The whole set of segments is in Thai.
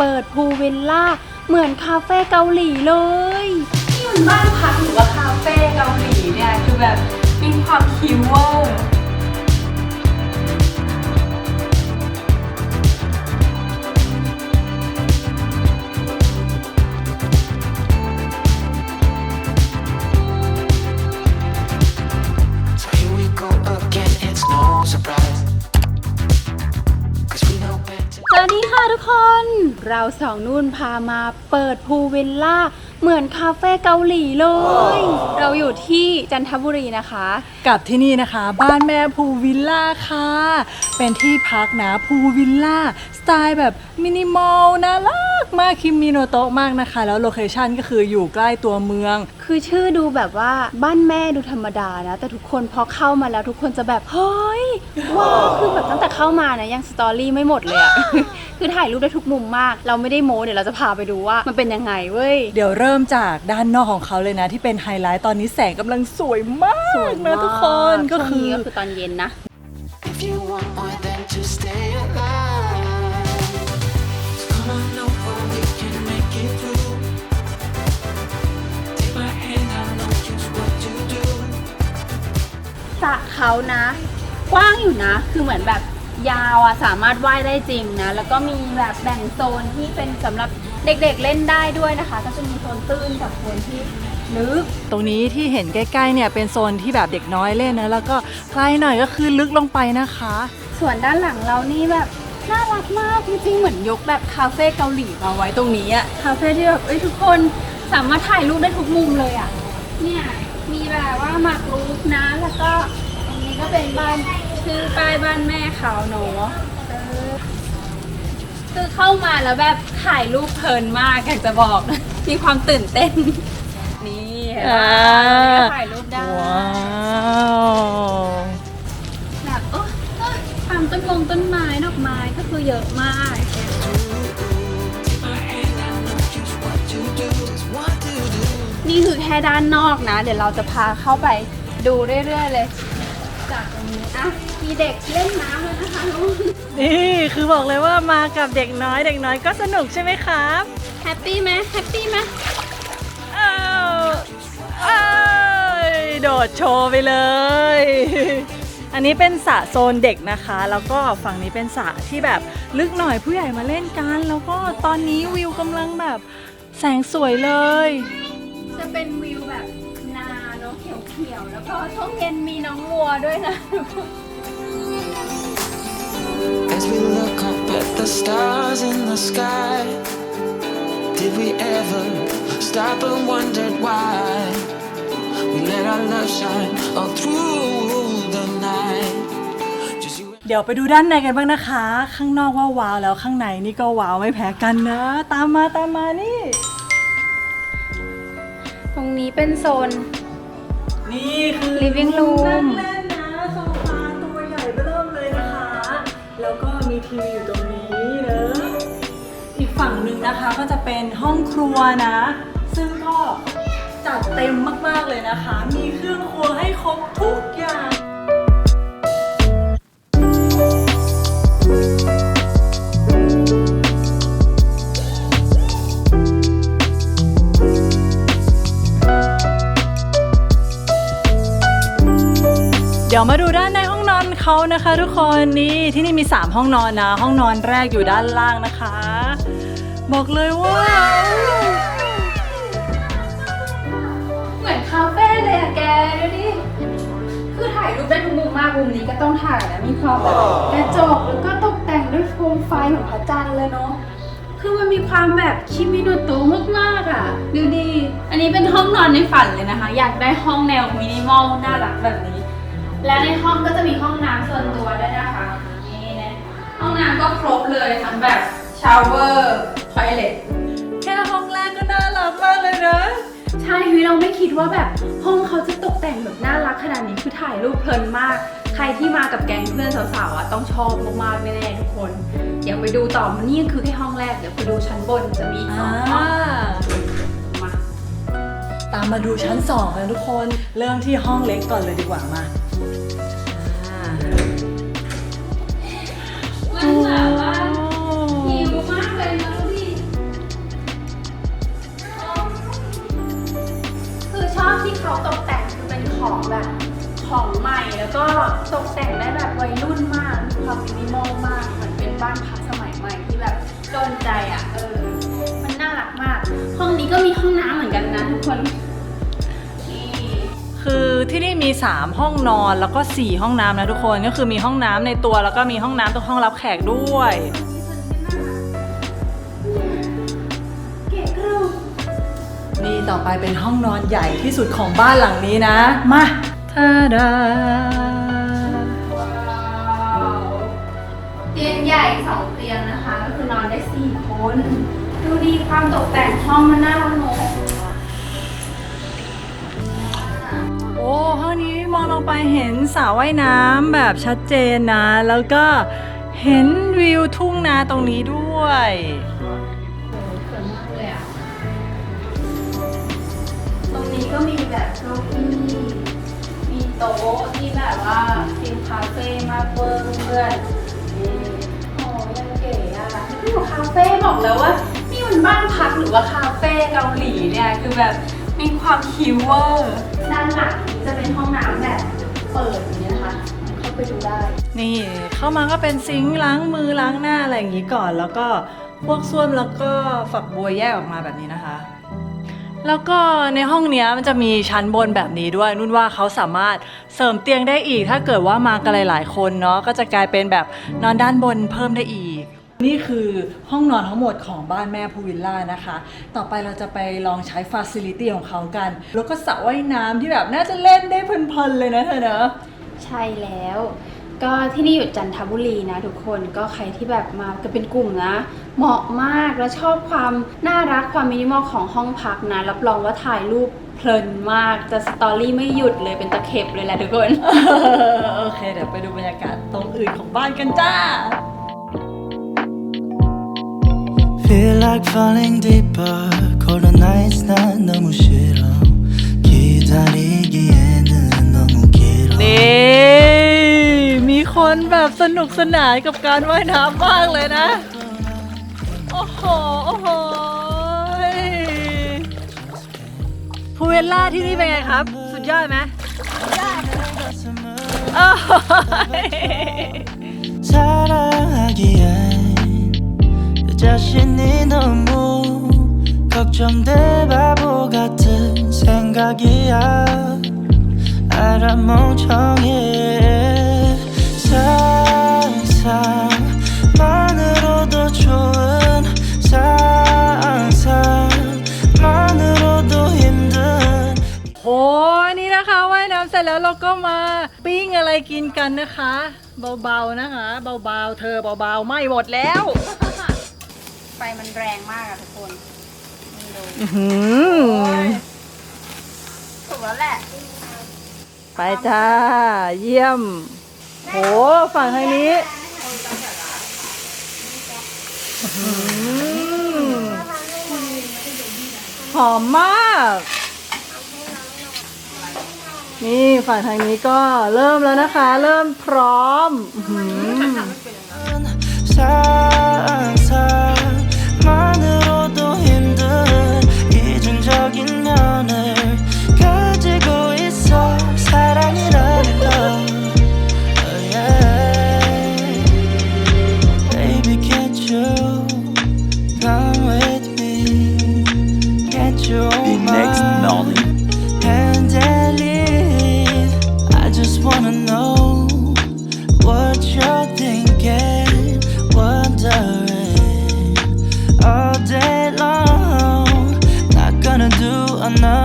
เปิดพูลวิลล่า เหมือนคาเฟ่เกาหลีเลย ที่มันบ้านพักหรือว่าคาเฟ่เกาหลีเนี่ย คือแบบมีความคิวเวอร์ ค่ะทุกคน เราสองนุ่นพามาเปิดพูลวิลล่า เหมือนคาเฟ่เกาหลีเลย เราอยู่ที่จันทบุรีนะคะ กับที่นี่นะคะ บ้านแม่ภูวิลล่าค่ะ เป็นที่พักนะภูวิลล่า สไตล์แบบมินิมอลน่ารัก มากคิมมิโนโตะมากนะคะ แล้วโลเคชันก็คืออยู่ใกล้ตัวเมือง คือชื่อดูแบบว่าบ้านแม่ดูธรรมดานะ แต่ทุกคนพอเข้ามาแล้วทุกคนจะแบบเฮ้ยว้าวคือแบบตั้งแต่เข้ามานะยังสตอรี่ไม่หมดเลยอะ คือถ่ายรูปได้ทุกมุมมาก เราไม่ได้โม้เดี๋ยวเราจะพาไปดูว่ามันเป็นยังไงเว้ย เดี๋ยวเริ่มจากด้านนอกของเขาเลยนะ ที่เป็นไฮไลท์ตอนนี้แสงกำลังสวยมากนะทุกคนก็คือ ช่วงนี้ก็คือตอนเย็นนะ If you want more than to stay alive, สระเขานะ กว้างอยู่นะ คือเหมือนแบบยาวอะสามารถว่ายได้จริงนะ แล้วก็มีแบบแบ่งโซนที่เป็นสำหรับเด็กๆเล่นได้ด้วยนะคะ ก็จะมีโซนตื้นกับโซนที่ลึก ตรงนี้ที่เห็นใกล้ๆเนี่ยเป็นโซนที่แบบเด็กน้อยเล่นนะแล้วก็ใกล้หน่อยก็คือลึกลงไปนะคะ ส่วนด้านหลังเรานี่แบบน่ารักมากจริงๆเหมือนยกแบบคาเฟ่เกาหลีมาไว้ตรงนี้อะคาเฟ่ที่แบบเอ้ยทุกคนสามารถถ่ายรูปได้ทุกมุมเลยอะเนี่ย มีแบบว่าหมากรุกนะ แล้วก็ตรงนี้ก็เป็นบ้านชื่อป้ายบ้านแม่เขาเนาะเออคือเข้ามาแล้วแบบถ่ายรูปเพลินมากอยากจะบอก มีความตื่นเต้น นี่เห็นไหมอ่า ถ่ายรูปได้ ว้าวแบบเออเออทำต้นมงต้นไม้ดอกไม้ก็คือเยอะ นี่คือแค่ด้านนอกนะ เดี๋ยวเราจะพาเข้าไปดูเรื่อยๆเลย จากตรงนี้อะมีเด็กเล่นน้ำเลยนะคะลูกนี่คือบอกเลยว่ามากับเด็กน้อยเด็กน้อยก็สนุกใช่ไหมครับแฮปปี้ไหมแฮปปี้ไหมอ้าวอ้ายโดดโชว์ไปเลย อันนี้เป็นสระโซนเด็กนะคะ แล้วก็ฝั่งนี้เป็นสระที่แบบลึกหน่อยผู้ใหญ่มาเล่นกัน แล้วก็ตอนนี้วิวกำลังแบบแสงสวยเลยจะ เป็นวิวแบบนาเนาะเขียวๆ แล้วก็ช่วงเย็นมีน้องวัวด้วยนะ As we look up at the stars in the sky, did we ever stop and wondered why we let our love shine all through the night? Just you เดี๋ยวไปดูด้านในกันบ้างนะคะ ข้างนอกว่าว้าวแล้วข้างในนี่ก็ว้าวไม่แพ้กันนะ ตามมาตามมานี่ตรง นี้เป็นโซน นี่คือ Living room นั่งเล่นนะโซฟาตัวใหญ่เริ่มเลยนะคะ แล้วก็มีทีวีอยู่ตรงนี้เนอะอีกฝั่งหนึ่งนะคะก็จะเป็นห้องครัวนะ ซึ่งก็จัดเต็มมากๆเลยนะคะ มีเครื่องครัวให้ครบทุกอย่าง ดี๋ยวมาดูด้านในห้องนอนเขานะคะ ทุกคนนี่ที่นี่มี 3 ห้องนอนนะ ห้องนอนแรกอยู่ด้านล่างนะคะ บอกเลยว่าเหมือนคาเฟ่เลยอะแกดูดิคือถ่ายรูปได้ทุกมุมมากมุมนี้ก็ต้องถ่ายนะมีความแบบกระจกแล้วก็ตกแต่งด้วยโคมไฟเหมือนพระจันทร์เลยเนาะคือมันมีความแบบคิมิโนโตะมากๆอะ ดูดิอันนี้เป็นห้องนอนในฝันเลยนะคะ อยากได้ห้องแนวมินิมอลน่ารักแบบนี้ และในห้องก็จะมีห้องน้ำส่วนตัวด้วยนะคะนี่นะห้องน้ำก็ครบเลยทั้งแบบชาวเวอร์ทอยเล็ตแค่ห้องแรกก็น่ารักมากเลยนะใช่คือเราไม่คิดว่าแบบห้องเขาจะตกแต่งแบบน่ารักขนาดนี้คือถ่ายรูปเพลินมาก ใครที่มากับแก๊งเพื่อนสาวๆอะต้องชอบมากๆแน่ๆทุกคน เดี๋ยวไปดูต่อมันนี่คือแค่ห้องแรกเดี๋ยวไปดูชั้นบนจะมีอีกสองามาดูชั้นสองกันทุกคน เริ่มที่ห้องเล็กก่อนเลยดีกว่ามาอ่าวหิวมากเลยนะลูกพี่คือชอบที่เขาตกแต่งคือเป็นของแบบของใหม่แล้วก็ตกแต่งได้แบบไวรุ่นมากมีความมินิมอลมากเหมือนเป็นบ้านพักสมัยใหม่ที่แบบโดนใจอะเออมันน่ารักมาก ห้องนี้ก็มีห้องน้ำเหมือนกันนะทุกคน คือที่นี่มี 3 ห้องนอนแล้วก็ 4 ห้องน้ำนะทุกคนก็คือมีห้องน้ำในตัวแล้วก็มีห้องน้ำตรงห้องรับแขกด้วย นี่ต่อไปเป็นห้องนอนใหญ่ที่สุดของบ้านหลังนี้นะ มาทาดาว้เตียงใหญ่สองเตียงนะคะ ก็คือนอนได้สี่คน ดูดีความตกแต่งห้องมันน่ารัก ห็นสระว่ายน้ำแบบชัดเจนนะ แล้วก็เห็นวิวทุ่งนาตรงนี้ด้วยตรงนี้ก็มีแบบเก้าอี้มีโต๊ะที่แบบว่าฟิลคาเฟ่มากเวอร์เพื่อนโอ้ยังเก๋อะนี่อยู่คาเฟ่บอกแล้วว่านี่มันบ้านพักหรือว่าคาเฟ่เกาหลีเนี่ย คือแบบมีความคิวเวอร์ ด้านหลังนี้จะเป็นห้องน้ำแบบ เปิดอย่างนี้นะคะเข้าไปดูได้ นี่เข้ามาก็เป็นซิงค์ล้างมือล้างหน้าอะไรอย่างนี้ก่อน แล้วก็พวกส้วมแล้วก็ฝักบัวแยกออกมาแบบนี้นะคะ แล้วก็ในห้องเนี้ยมันจะมีชั้นบนแบบนี้ด้วย นุ่นว่าเขาสามารถเสริมเตียงได้อีก ถ้าเกิดว่ามากันหลายๆคนเนาะก็จะกลายเป็นแบบนอนด้านบนเพิ่มได้อีก นี่คือห้องนอนทั้งหมดของบ้านแม่พูวิลล่านะคะ ต่อไปเราจะไปลองใช้ฟ a ซิลิตี้ของเขากัน แล้วก็สระว่ายน้ำที่แบบน่าจะเล่นได้เพลินๆเลยนะเธอเนอะใช่แล้ว ก็ที่นี่อยู่จันทบุรีนะทุกคนก็ใครที่แบบมากันเป็นกลุ่มนะ เหมาะมากแล้วชอบความน่ารักความมินิมอลของห้องพักนะ รับรองว่าถ่ายรูปเพลินมากจะสตอรี่ไม่หยุดเลยเป็นตะเข็บเลยแหละทุกคน โอเค เดี๋ยวไปดูบรรยากาศตรงอื่นของบ้านกันจ้า Feel like falling deeper Cold nights 난 너무 싫어 기다리기에는 너무 길어 นี่ มีคนแบบสนุกสนานกับการว่ายน้ำมากเลยนะ โอ้โห โอ้โหพูเวลล่าที่นี่เป็นไงครับ สุดยอดไหมโอ้ย 사랑하기엔 내 자신이 너무 걱정돼 바보 같은 생각이야 알아 멍청해 상상만으로도 좋은 상상만으로도 힘든 โหนี่นะคะว่ายน้ำเสร็จแล้วเราก็มาปิ้งอะไรกินกันนะคะ เบาๆนะคะ เบาๆ เธอเบาๆ ไม่หมดแล้ว ไฟมันแรงมากอะทุกคนนี่ดูอื้อหือถูกแล้วแหละ ไปจ้า เยี่ยม โห ฝั่งทางนี้อื้อหือหอมมาก นี่ฝั่งทางนี้ก็เริ่มแล้วนะคะ เริ่มพร้อม อื้อหือ상상 down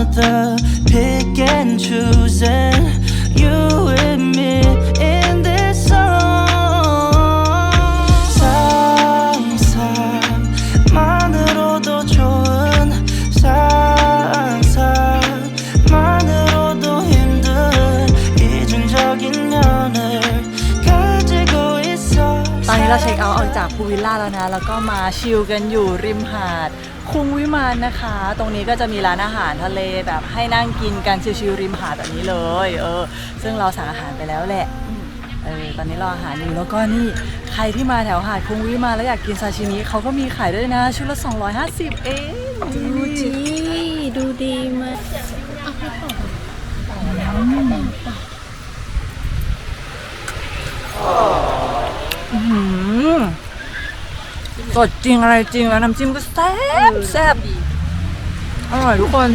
another pick and choosing เช็คเอาท์ออกจากพูลวิลล่าแล้วนะ แล้วก็มาชิลกันอยู่ริมหาด คุงวิมานนะคะ ตรงนี้ก็จะมีร้านอาหารทะเลแบบให้นั่งกินกันชิลๆริมหาดแบบนี้เลย เออ ซึ่งเราสั่งอาหารไปแล้วแหละเออตอนนี้รออาหารอยู่แล้วก็นี่ ใครที่มาแถวหาดคุงวิมานแล้วอยากกินซาชิมิเขาก็มีขายด้วยนะ ชุดละ 250 เองดูจีดูดีมากอื้อ หือสดจริงอะไรจริงแล้วน้ำจิ้มก็แซ่บแซ่บอร่อยทุกคน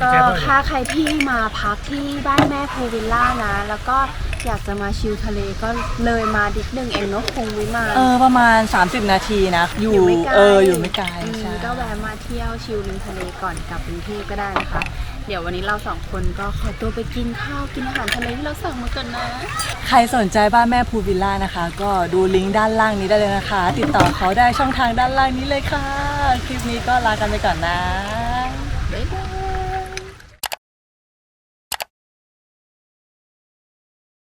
ก็ถ้าใครที่มาพักที่บ้านแม่ภูวิลล่านะ แล้วก็อยากจะมาชิลทะเลก็เลยมาดิดนึงเองเนาะคงวิมานเออประมาณ 30 นาทีนะ อยู่ไม่ไกลเอออยู่ไม่ไกลอืมใช่ ก็แวะมาเที่ยวชิลริมทะเลก่อนกลับกรุงเทพก็ได้นะคะ เดี๋ยววันนี้เราสองคนก็ขอตัวไปกินข้าวกินอาหารทะเลที่เราสั่งมาก่อนนะ ใครสนใจบ้านแม่ภูวิลล่านะคะ ก็ดูลิงก์ด้านล่างนี้ได้เลยนะคะ ติดต่อเขาได้ช่องทางด้านล่างนี้เลยค่ะ คลิปนี้ก็ลากันไปก่อนนะ